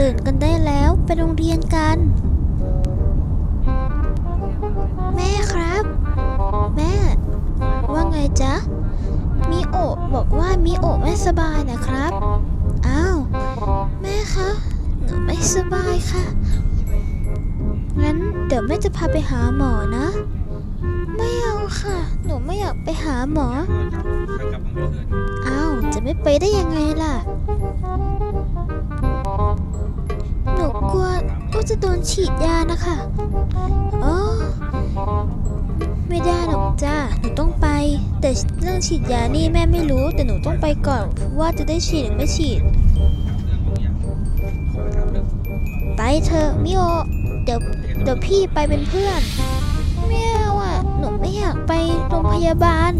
ตื่นกันได้แล้วไปโรงเรียนกัน แม่ครับ แม่ ว่าไงจ๊ะ มิโอะบอกว่ามิโอะไม่สบายนะครับ อ้าว แม่คะหนูไม่สบายค่ะ งั้นเดี๋ยวแม่จะพาไปหาหมอนะ ไม่เอาค่ะ หนูไม่อยากไปหาหมอ อ้าว จะไม่ไปได้ยังไงล่ะ หนูกลัวว่าจะโดนฉีดยานะคะอ๋อไม่ได้หรอกจ้าหนูต้องไป แต่เรื่องฉีดยานี่แม่ไม่รู้ แต่หนูต้องไปก่อนว่าจะได้ฉีดหรือไม่ฉีด ไปเถอะมิโอเดี๋ยวเดี๋ยวพี่ไปเป็นเพื่อนไม่เอาอะหนูไม่อยากไปโรงพยาบาล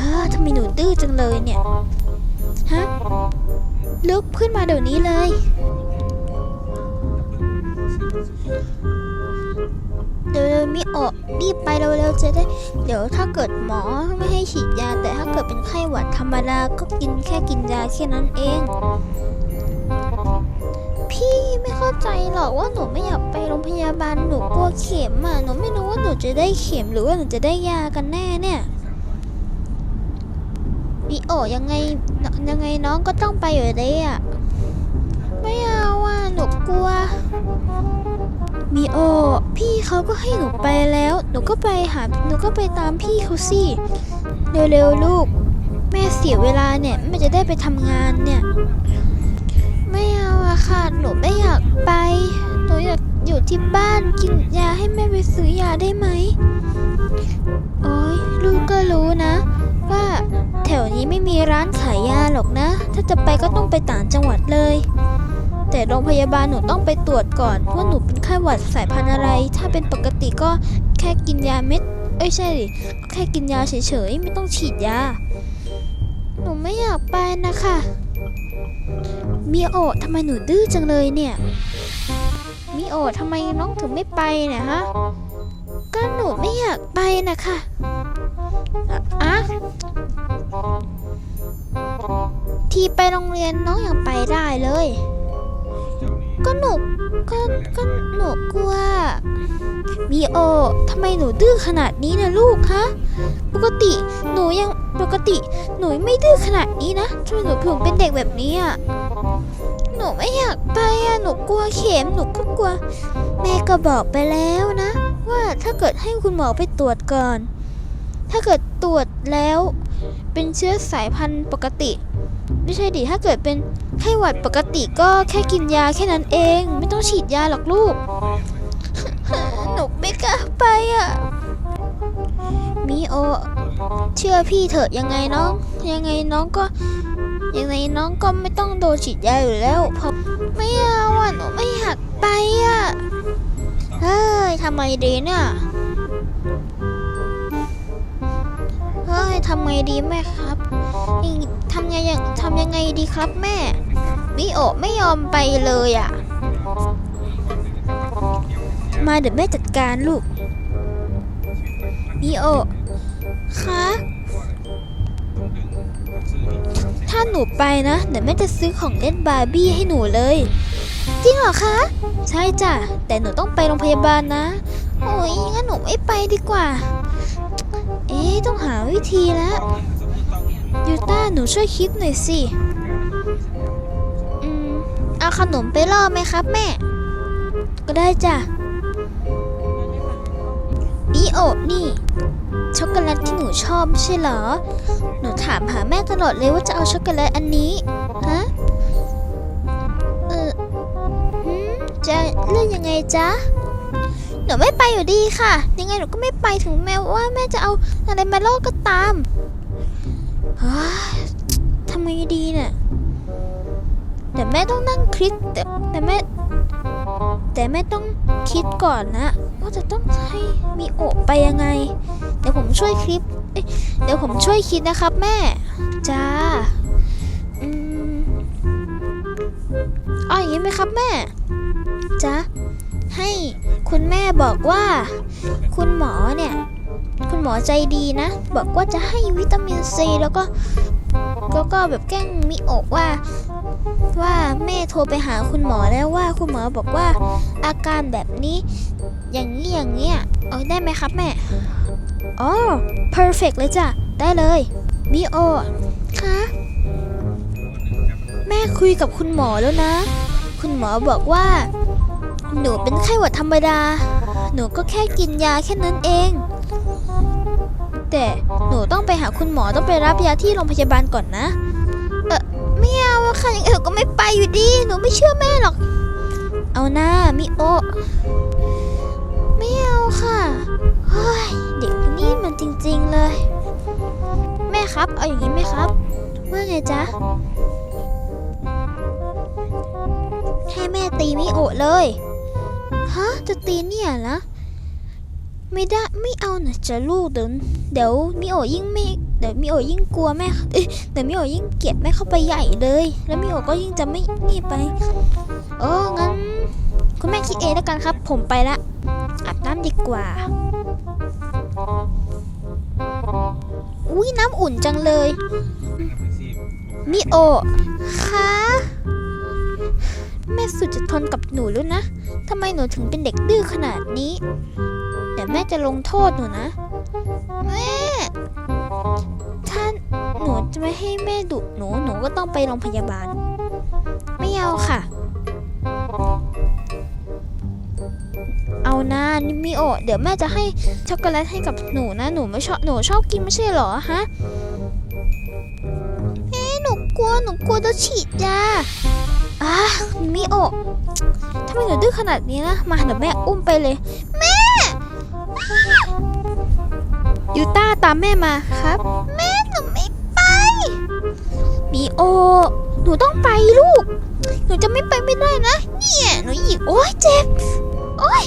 ฮ่าทำไมหนูดื้อจังเลยเนี่ย ฮะ ลุกขึ้นมาเดี๋ยวนี้เลย เดี๋ยวมิโอะรีบไปเร็วๆจะได้ เดี๋ยวถ้าเกิดหมอไม่ให้ฉีดยา แต่ถ้าเกิดเป็นไข้หวัดธรรมดาก็กินแค่กินยาแค่นั้นเอง พี่ไม่เข้าใจหรอกว่าหนูไม่อยากไปโรงพยาบาลหนูกลัวเข็มอะหนูไม่รู้ว่าหนูจะได้เข็มหรือว่าหนูจะได้ยากันแน่เนี่ย มิโอยังไงยังไงน้องก็ต้องไปอยู่ดีอะ ไม่เอาอะหนูกลัวมิโอ พี่เขาก็ให้หนูไปแล้ว หนูก็ไปหาหนูก็ไปตามพี่เขาสิเร็วๆลูก แม่เสียเวลาเนี่ยแม่จะได้ไปทำงานเนี่ย ไม่เอาอะค่ะหนูไม่อยากไปหนูอยากอยู่ที่บ้านกินยาให้แม่ไปซื้อยาได้ไหมโอ้ยลูกก็รู้นะ ว่า ถวนี้ไม่มีร้านขายยาหรอกนะ ถ้าจะไปก็ต้องไปต่างจังหวัดเลย แต่โรงพยาบาลหนูต้องไปตรวจก่อนว่าหนูเป็นไข้หวัดสายพันธุ์อะไร ถ้าเป็นปกติก็แค่กินยาเม็ด เอ้ยใช่ดิก็แค่กินยาเฉยๆไม่ต้องฉีดยา หนูไม่อยากไปนะคะมิโอะทำไมหนูดื้อจังเลยเนี่ยมิโอะทำไมน้องถึงไม่ไปเนี่ยฮะ ก็หนูไม่อยากไปนะคะอะอะ ที่ไปโรงเรียนน้องยังไปได้เลย ก็หนูก็ก็หนูกลัวมิโอะทำไมหนูดื้อขนาดนี้นะลูกฮะปกติหนูยังปกติหนูไม่ดื้อขนาดนี้นะทำไมหนูถึงเป็นเด็กแบบนี้อะหนูไม่อยากไปอะหนูกลัวเข็มหนูก็กลัว แม่ก็บอกไปแล้วนะ ว่าถ้าเกิดให้คุณหมอไปตรวจก่อน ถ้าเกิดตรวจแล้ว เป็นเชื้อสายพันธุ์ปกติ ไม่ใช่ดิถ้าเกิดเป็นไข้หวัดปกติก็แค่กินยาแค่นั้นเอง ไม่ต้องฉีดยาหรอกลูก หนูไม่กล้าไปอะมิโอ เชื่อพี่เถอะยังไงน้อง ยังไงน้องก็ ยังไงน้องก็ไม่ต้องโดนฉีดยาอยู่แล้วเพราะไม่เอาอะหนูไม่อยากไปอะเฮ้ยทำไมดีเนี่ย ฮ้ยทำไงดีแม่ครับทำยังยังทำยังไงดีครับแม่ มิโอะไม่ยอมไปเลยอะ มาเดี๋ยวแม่จัดการลูก มิโอะคะถ้าหนูไปนะ เดี๋ยวแม่จะซื้อของเล่นบาร์บี้ให้หนูเลย จริงเหรอคะ ใช่จ้ะ แต่หนูต้องไปโรงพยาบาลนะ โอ้ยงั้นหนูไม่ไปดีกว่า อ๊ะต้องหาวิธีแล้วยูต้าหนูช่วยคิดหน่อยสิ อืม เอาขนมไปล่อไหมครับแม่ ก็ได้จ้ะนี่โอนี่ ช็อกโกแลตที่หนูชอบใช่เหรอ หนูถามหาแม่ตลอดเลยว่าจะเอาช็อกโกแลตอันนี้ ฮะ เออจะเลือกยังไงจ๊ะ นูไม่ไปอยู่ดีค่ะ ยังไงหนูก็ไม่ไปถึงแม้ว่าแม่จะเอาอะไรมาโล่อก็ตามทำไงดีเนี่ยแต่แม่ต้องนั่งคิดแต่แต่แม่แต่แม่ต้องคิดก่อนนะ ว่าจะต้องให้มีโอไปยังไง เดี๋ยวผมช่วยคลิปเเดี๋ยวผมช่วยคิดนะครับแม่ จ้าอืมเออย่างนี้ไหมครับแม่จ้าให้ คุณแม่บอกว่า คุณหมอเนี่ย คุณหมอใจดีนะ บอกว่าจะให้วิตามินซีแล้วก็แล้วก็แบบแกล้งมิโอะว่า ว่าแม่โทรไปหาคุณหมอแล้วว่าคุณหมอบอกว่าอาการแบบนี้ อย่างนี้อย่างเงี้ยเออได้ไหมครับแม่อ๋อ perfect เลยจ้ะ ได้เลยมิโอคะแม่คุยกับคุณหมอแล้วนะ คุณหมอบอกว่า หนูเป็นไข้หวัดธรรมดา หนูก็แค่กินยาแค่นั้นเอง แต่หนูต้องไปหาคุณหมอต้องไปรับยาที่โรงพยาบาลก่อนนะ เออไม่เอาค่ะย่างอื่นก็ไม่ไปอยู่ดี หนูไม่เชื่อแม่หรอก เอาหน้ามิโอไม่เอาค่ะเฮ้ยเด็กนี่มันจริงๆเลย แม่ครับ เอาอย่างนี้ไหมครับ ว่าไงจ๊ะให้แม่ตีมิโอเลย ฮะจะตีเนี่ยนะไม่ได้ไม่เอานะจะลูกเดี๋ยวเดี๋ยวมิโอยิ่งไม่เดี๋ยวมิโอยิ่งกลัวแม่เอ้ยเดี๋ยวมิโอยิ่งเกลียดแม่เข้าไปใหญ่เลย แล้วมิโอก็ยิ่งจะไม่นี่ไปเอองั้น คุณแม่คิดเองแล้วกันครับ ผมไปละอาบน้ำดีกว่าอุ้ยน้ำอุ่นจังเลย มิโอคะแม่สุดจะทนกับหนูแล้วนะ ทำไมหนูถึงเป็นเด็กดื้อขนาดนี้เดี๋ยวแม่จะลงโทษหนูนะ แม่ ถ้าหนูจะไม่ให้แม่ดุหนู หนูก็ต้องไปโรงพยาบาล ไม่เอาค่ะ เอานะนิมิโอ เดี๋ยวแม่จะให้ช็อกโกแลตให้กับหนูนะ หนูไม่ชอบ หนูชอบกินไม่ใช่หรอฮะเอ๊หนูกลัว หนูกลัวจะฉีดยาอะนิมิโอ ทำไมหนูดื้อขนาดนี้นะ มาเดี๋ยวแม่อุ้มไปเลย แม่ยูต้าตามแม่มาครับ แม่หนูไม่ไป มีโอ หนูต้องไปลูก หนูจะไม่ไปไม่ได้นะ เนี่ย หนูหยิกโอ้ยเจ็บ โอ้ย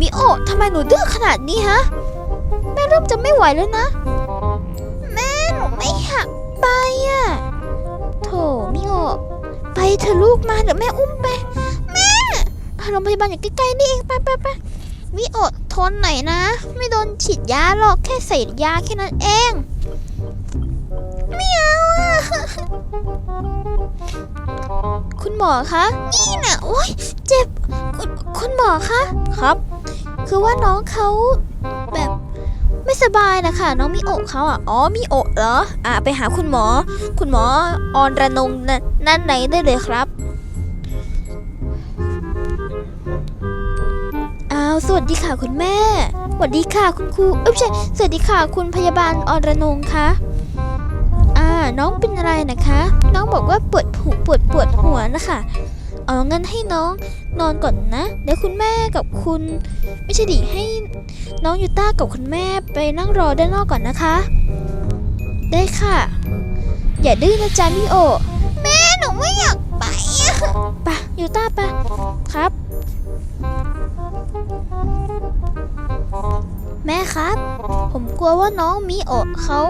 มีโอทำไมหนูดื้อขนาดนี้ฮะ แม่เริ่มจะไม่ไหวแล้วนะ แม่หนูไม่อยากไปอะโถมิโอ ไปเถอลูกมาเดี๋ยวแม่อุ้มไปแม่โรงพยาบาลอยู่ใกล้ๆนี่เองไปไปไปมิโอทนหน่อยนะ ไม่โดนฉีดยาหรอกแค่ใส่ยาแค่นั้นเองไม่เอาอะคุณหมอคะนี่นะโอ๊ยเจ็บคุณคุณหมอคะครับ คือว่าน้องเขาแบบไม่สบายนะคะน้องมิโอะเขาอะอ๋อมิโอะเหรออะไปหาคุณหมอ คุณหมอออนระนงนะ นั่นไหนได้เลยครับอ้าวสวัสดีค่ะคุณแม่สวัสดีค่ะคุณครูเอ้ยไม่ใช่สวัสดีค่ะคุณพยาบาลออรนงคะอ่าน้องเป็นอะไรนะคะ น้องบอกว่าปวดหูปวดปวดหัวนะคะเอางั้นให้น้องนอนก่อนนะเดี๋ยวคุณแม่กับคุณ ไม่ใช่ดิให้น้องยูต้ากับคุณแม่ไปนั่งรอด้านนอกก่อนนะคะ ได้ค่ะ อย่าดื้อนะจ๊ะมิโอ ไม่อยากไปอะไปยูต้าไปครับ แม่ครับ ผมกลัวว่าน้องมิโอะเขา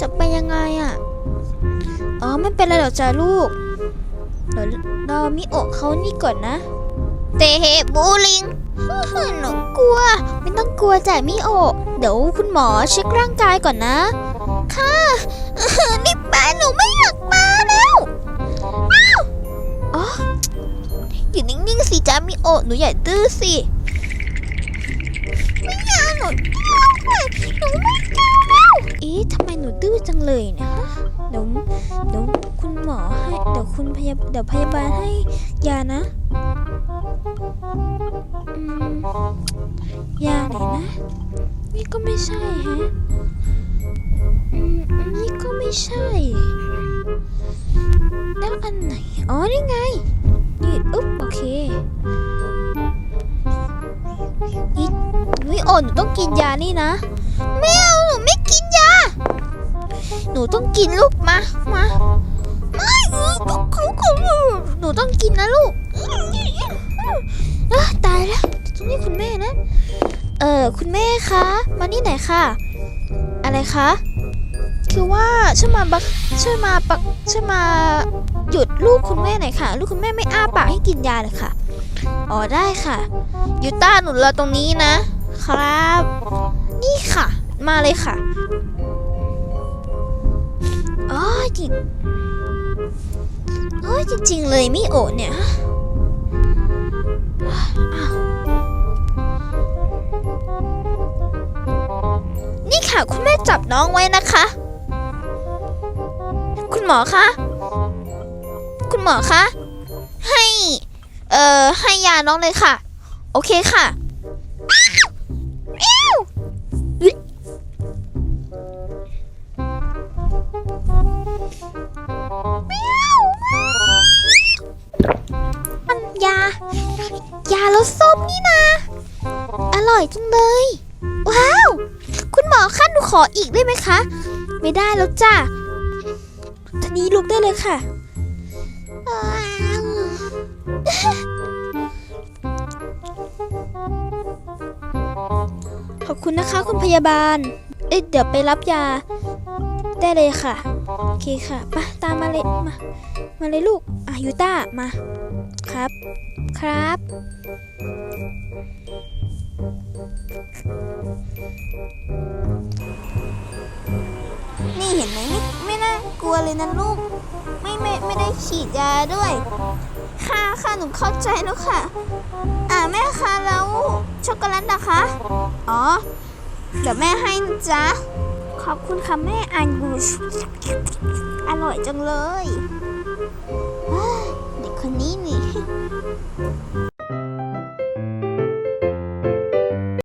จะไปยังไงอะอ๋อไม่เป็นไรหรอกจ้าลูกเดี๋ยวรอมิโอะเขานี่ก่อนนะ เตะบูลิงหนูกลัว ไม่ต้องกลัวจ้ะมิโอะเดี๋ยวคุณหมอเช็คร่างกายก่อนนะ ค่ะนี่แม่หนูไม่อยากมา อยู่นิ่งๆสิจ้ามิโอหนูอย่าดื้อสิไม่เอาหนูหนูไม่เอาแล้วเอ๊ะทำไมหนูดื้อจังเลยเนี่ยฮะเดี๋ยวเดี๋ยวคุณหมอให้เดี๋ยวคุณพยาเดี๋ยวพยาบาลให้ยานะยาไหนนะ นี่ก็ไม่ใช่ฮะอืมนี่ก็ไม่ใช่ แล้วอันไหน อ๋อ นี่ไง กินยานี่นะไม่เอาหนูไม่กินยา หนูต้องกินลูกมามาไม่เขาเขาหนูต้องกินนะลูกเอ้อตายแล้วตรงนี้คุณแม่นะ เออคุณแม่คะมานี่ไหนค่ะ อะไรคะคือว่าช่วยมาบักช่วยมาปักช่วยมาหยุดลูกคุณแม่หน่อยค่ะ ลูกคุณแม่ไม่อ้าปากให้กินยาเลยค่ะ อ๋อได้ค่ะ อยู่ต้าหนูรอตรงนี้นะ ครับ นี่ค่ะ มาเลยค่ะอ๋อจิฮ้ยจริง ๆ เลยไมิโอะเนี่ยอ้าวนี่ค่ะ คุณแม่จับน้องไว้นะคะ คุณหมอคะ คุณหมอคะ ให้ เอ่อ ให้ยาน้องเลยค่ะ โอเคค่ะ มันยา ยารสส้มนี่นะ อร่อยจังเลย ว้าว คุณหมอคะหนูขออีกได้ไหมคะ ไม่ได้แล้วจ้ะทีนี้ลุกได้เลยค่ะ ขอบคุณนะคะคุณพยาบาล เอ๊ะเดี๋ยวไปรับยา ได้เลยค่ะ โอเคค่ะไปตามมาเลยมา มาเลยลูก อะยูต้ามา ครับ ครับ นี่เห็นไหมไม่ไม่น่ากลัวเลยนะลูก ไม่ไม่ไม่ได้ฉีดยาด้วย ค่ะค่ะหนูเข้าใจแล้วค่ะ อ่าแม่คะแล้วช็อกโกแลตนะคะ อ๋อ เดี๋ยวแม่ให้นะจ๊ะ ขอบคุณค่ะแม่อันกูอร่อยจังเลยเฮ้ยเด็กคนนี้นี่